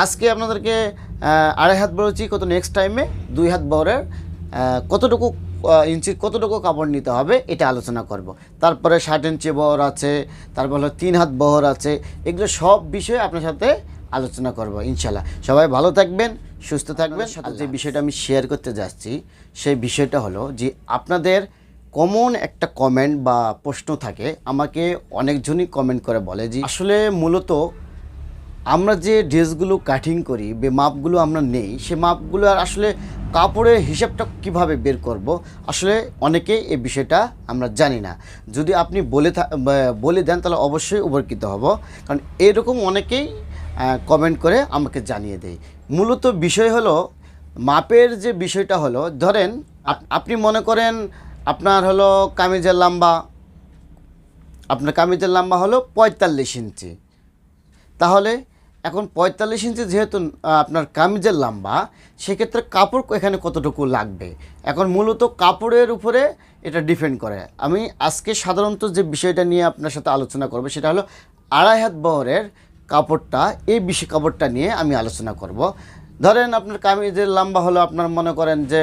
আজকে আপনাদেরকে আড়াই হাত বড়ছি কত নেক্সট টাইমে দুই হাত বহরের কতটুকু ইঞ্চি কতটুকু কাপড় নিতে হবে এটা আলোচনা করব। তারপরে ষাট ইঞ্চি বহর আছে তারপর হলো তিন হাত বহর আছে এগুলো সব বিষয়ে আপনার সাথে আলোচনা করব ইনশাল্লাহ সবাই ভালো থাকবেন সুস্থ থাকবেন। সাথে যে বিষয়টা আমি শেয়ার করতে যাচ্ছি সেই বিষয়টা হলো যে আপনাদের কমন একটা কমেন্ট বা প্রশ্ন থাকে আমাকে অনেকজনই কমেন্ট করে বলে যে আসলে মূলত আমরা যে ড্রেসগুলো কাটিং করি বে মাপগুলো আমরা নেই, সে মাপগুলো আর আসলে কাপড়ের হিসাবটা কীভাবে বের করব, আসলে অনেকেই এই বিষয়টা আমরা জানি না। যদি আপনি বলে বলে দেন তাহলে অবশ্যই উপকৃত হব। কারণ এরকম অনেকেই কমেন্ট করে আমাকে জানিয়ে দেয়। মূলত বিষয় হলো, মাপের যে বিষয়টা হলো, ধরেন আপনি মনে করেন আপনার হলো কামিজের লম্বা, আপনার কামিজের লম্বা হলো পঁয়তাল্লিশ ইঞ্চি। তাহলে এখন পঁয়তাল্লিশ ইঞ্চি যেহেতু আপনার কামিজের লম্বা, সেক্ষেত্রে কাপড় এখানে কতটুকু লাগবে? এখন মূলত কাপড়ের উপরে এটা ডিপেন্ড করে। আমি আজকে সাধারণত যে বিষয়টা নিয়ে আপনার সাথে আলোচনা করব, সেটা হলো আড়াই হাত বহরের কাপড়টা, এই বিষয় কাপড়টা নিয়ে আমি আলোচনা করব। ধরেন আপনার কামিজের লম্বা হলো আপনার মনে করেন যে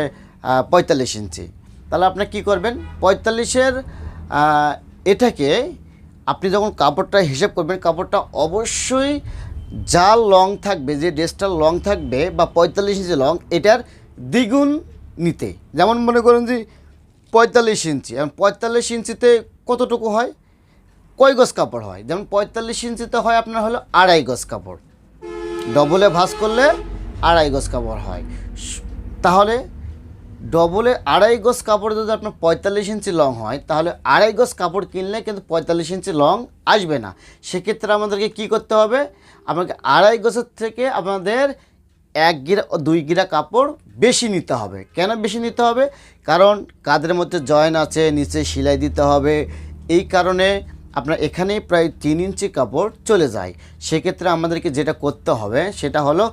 পঁয়তাল্লিশ ইঞ্চি। তাহলে আপনি কি করবেন? পঁয়তাল্লিশের এটাকে আপনি যখন কাপড়টা হিসেব করবেন, কাপড়টা অবশ্যই যা লং থাকবে, যে ড্রেসটা লং থাকবে বা পঁয়তাল্লিশ ইঞ্চি লং এটার দ্বিগুণ নিতে। যেমন মনে করুন যে পঁয়তাল্লিশ ইঞ্চি এখন পঁয়তাল্লিশ ইঞ্চিতে কতটুকু হয়? কয় গজ কাপড় হয়? যেমন পঁয়তাল্লিশ ইঞ্চিতে হয় আপনার হলো আড়াই গজ কাপড়। ডবলে ভাঁজ করলে আড়াই গজ কাপড় হয়। তাহলে ডবলে আড়াই গজ কাপড় যদি আপনার পঁয়তাল্লিশ ইঞ্চি লং হয়, তাহলে আড়াই গজ কাপড় কিনলে কিন্তু পঁয়তাল্লিশ ইঞ্চি লং আসবে না। সেক্ষেত্রে আমাদেরকে কি করতে হবে? আপনাকে আড়াই গজের থেকে আপনাদের এক গিরা, দুই গিরা কাপড় বেশি নিতে হবে। কেন বেশি নিতে হবে? কারণ কাদের মধ্যে জয়েন আছে, নিচে সেলাই দিতে হবে। এই কারণে আপনার এখানেই প্রায় তিন ইঞ্চি কাপড় চলে যায়। সেক্ষেত্রে আমাদেরকে যেটা করতে হবে, সেটা হলো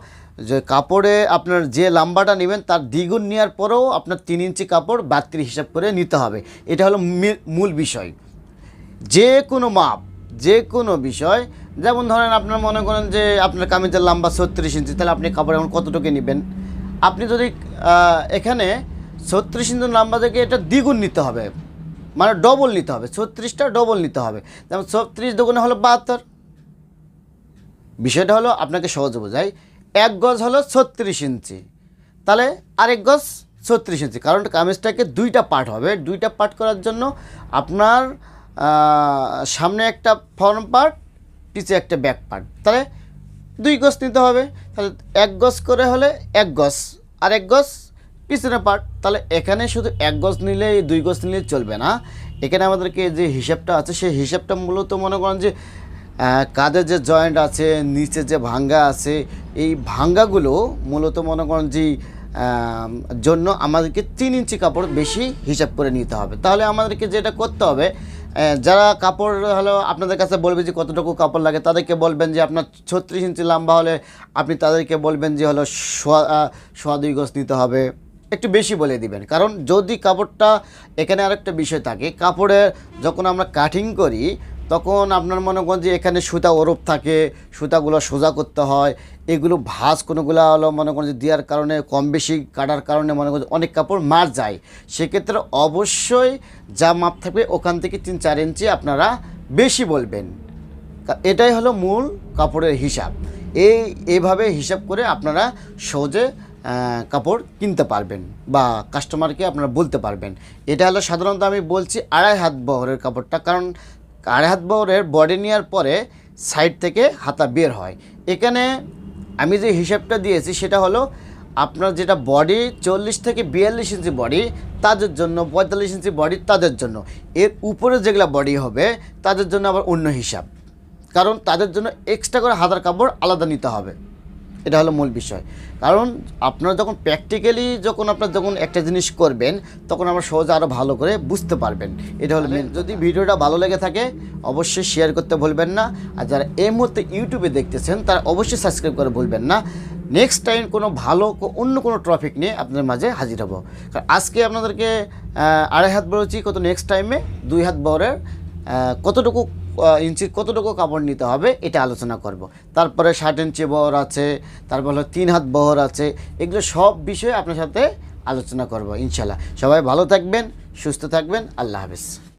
যে কাপড়ে আপনার যে লাম্বাটা নেবেন, তার দ্বিগুণ নেওয়ার পরেও আপনার তিন ইঞ্চি কাপড় বাড়তির হিসাব করে নিতে হবে। এটা হলো মূল বিষয়। যে কোনো মাপ, যে কোনো বিষয়, যেমন ধরেন আপনার মনে করেন যে আপনার কামিজের লম্বা ছত্রিশ ইঞ্চি, তাহলে আপনি কাপড় এখন কতটুকু নেবেন? আপনি যদি এখানে ছত্রিশ ইঞ্চি লম্বা থেকে এটা দ্বিগুণ নিতে হবে। মানে ডবল নিতে হবে, ছত্রিশটা ডবল নিতে হবে। যেমন ছত্রিশ দুগুণে হলো বাহাত্তর। বিষয়টা হলো আপনাকে সহজে বোঝাই, এক গজ হলো ছত্রিশ ইঞ্চি। তাহলে আরেক গজ ছত্রিশ ইঞ্চি, কারণ কামিজটাকে দুইটা পার্ট হবে। দুইটা পার্ট করার জন্য আপনার সামনে একটা ফ্রন্ট পার্ট পিছে একটা ব্যাক পার্ট তাহলে দুই গজ নিতে হবে। তাহলে এক গজ করে হলে এক গজ। আর এক গজ পিছনে পার্ট তাহলে এখানে শুধু এক গজ নিলে দুই গজ নিলে চলবে না। এখানে আমাদেরকে যে হিসাবটা আছে, সেই হিসাবটা মূলত মনে করেন যে কাঁধের যে জয়েন্ট আছে, নিচে যে ভাঙ্গা আছে, এই ভাঙ্গাগুলো মূলত মনে করেন যে জন্য আমাদেরকে তিন ইঞ্চি কাপড় বেশি হিসাব করে নিতে হবে। তাহলে আমাদেরকে যেটা করতে হবে যারা কাপড় হলো আপনাদের কাছে বলবে যে কতটুকু কাপড় লাগে, তাদেরকে বলবেন যে আপনার ছত্রিশ ইঞ্চি লম্বা হলে আপনি তাদেরকে বলবেন যে হলো সোয়া সোয়া দুই গজ নিতে হবে। একটু বেশি বলে দিবেন। কারণ যদি কাপড়টা এখানে আরেকটা বিষয় থাকে, কাপড়ের যখন আমরা কাটিং করি, তখন আপনার মনে করেন যে এখানে সুতা ওরপ থাকে, সুতাগুলো সোজা করতে হয়, এগুলো ভাঁজ কোনোগুলো হলো মনে করেন যে দেওয়ার কারণে, কম বেশি কাটার কারণে মনে করেন অনেক কাপড় মার যায়। সেক্ষেত্রে অবশ্যই যা মাপ থাকবে, ওখান থেকে তিন চার ইঞ্চি আপনারা বেশি বলবেন। এটাই হলো মূল কাপড়ের হিসাব। এই, এভাবে হিসাব করে আপনারা সহজে কাপড় কিনতে পারবেন বা কাস্টমারকে আপনারা বলতে পারবেন। এটা হলো সাধারণত আমি বলছি আড়াই হাত বহরের কাপড়টা, কারণ আড়াই হাত বহরের বডি নেওয়ার পরে সাইড থেকে হাতা বের হয়। এখানে আমি যে হিসাবটা দিয়েছি সেটা হলো আপনার যেটা বডি চল্লিশ থেকে বিয়াল্লিশ ইঞ্চি বডি তাদের জন্য পঁয়তাল্লিশ ইঞ্চি বডি তাদের জন্য। এর উপরে যেগুলো বডি হবে, তাদের জন্য আবার অন্য হিসাব। কারণ তাদের জন্য এক্সট্রা করে হাতার কাপড় আলাদা নিতে হবে। এটা হলো মূল বিষয়। কারণ আপনারা যখন প্র্যাকটিক্যালি যখন আপনার যখন একটা জিনিস করবেন, তখন আমরা সহজে আরও ভালো করে বুঝতে পারবেন। এটা হলো মেন যদি ভিডিওটা ভালো লেগে থাকে, অবশ্যই শেয়ার করতে ভুলবেন না। আর যারা এই মুহূর্তে ইউটিউবে দেখতেছেন, তারা অবশ্যই সাবস্ক্রাইব করে ভুলবেন না। নেক্সট টাইম কোনো ভালো অন্য কোনো টপিক নিয়ে আপনাদের মাঝে হাজির হব। কারণ আজকে আপনাদেরকে আড়াই হাত বলেছি কত নেক্সট টাইমে দুই হাত বরের কতটুকু আহ, ইঞ্চির কতটুকু কাপড় নিতে হবে এটা আলোচনা করব। তারপরে ষাট ইঞ্চি বহর আছে তারপর হলো তিন হাত বহর আছে এগুলো সব বিষয়ে আপনার সাথে আলোচনা করব ইনশাল্লাহ সবাই ভালো থাকবেন সুস্থ থাকবেন আল্লাহ হাফিজ।